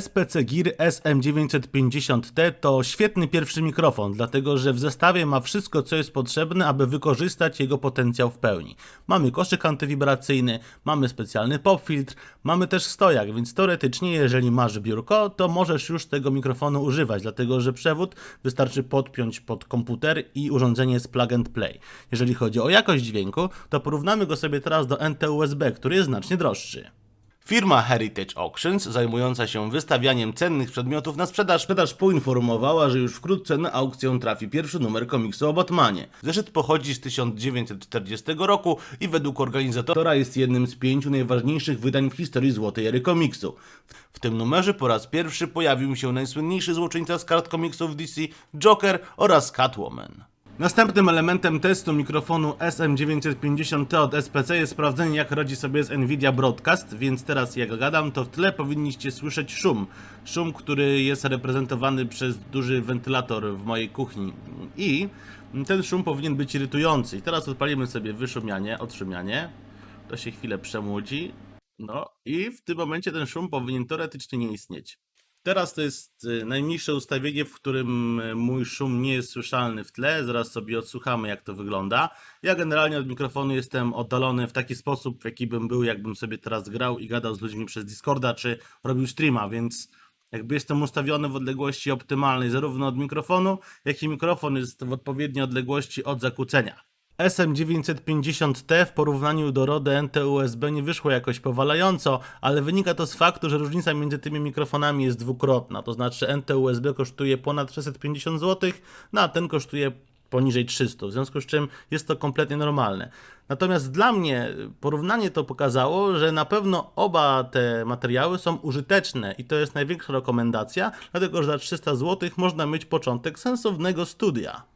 SPC Gear SM950T to świetny pierwszy mikrofon, dlatego że w zestawie ma wszystko, co jest potrzebne, aby wykorzystać jego potencjał w pełni. Mamy koszyk antywibracyjny, mamy specjalny pop filtr, mamy też stojak, więc teoretycznie, jeżeli masz biurko, to możesz już tego mikrofonu używać, dlatego że przewód wystarczy podpiąć pod komputer i urządzenie jest plug and play. Jeżeli chodzi o jakość dźwięku, to porównamy go sobie teraz do NT-USB, który jest znacznie droższy. Firma Heritage Auctions, zajmująca się wystawianiem cennych przedmiotów na sprzedaż, sprzedaż poinformowała, że już wkrótce na aukcję trafi pierwszy numer komiksu o Batmanie. Zeszyt pochodzi z 1940 roku i według organizatora jest jednym z pięciu najważniejszych wydań w historii złotej ery komiksu. W tym numerze po raz pierwszy pojawił się najsłynniejszy złoczyńca z kart komiksów DC, Joker oraz Catwoman. Następnym elementem testu mikrofonu SM950T od SPC jest sprawdzenie jak radzi sobie z Nvidia Broadcast, więc teraz jak gadam to w tle powinniście słyszeć szum. Szum, który jest reprezentowany przez duży wentylator w mojej kuchni i ten szum powinien być irytujący. I teraz odpalimy sobie wyszumianie, odszumianie. To się chwilę przemłodzi. No i w tym momencie ten szum powinien teoretycznie nie istnieć. Teraz to jest y, najmniejsze ustawienie, w którym y, mój szum nie jest słyszalny w tle. Zaraz sobie odsłuchamy, jak to wygląda. Ja generalnie od mikrofonu jestem oddalony w taki sposób, w jaki bym był, jakbym sobie teraz grał i gadał z ludźmi przez Discorda, czy robił streama, więc jakby jestem ustawiony w odległości optymalnej zarówno od mikrofonu, jak i mikrofon jest w odpowiedniej odległości od zakłócenia. SM950T w porównaniu do Rode NT-USB nie wyszło jakoś powalająco, ale wynika to z faktu, że różnica między tymi mikrofonami jest dwukrotna. To znaczy NT-USB kosztuje ponad 650 zł, no a ten kosztuje poniżej 300, w związku z czym jest to kompletnie normalne. Natomiast dla mnie porównanie to pokazało, że na pewno oba te materiały są użyteczne i to jest największa rekomendacja, dlatego że za 300 zł można mieć początek sensownego studia.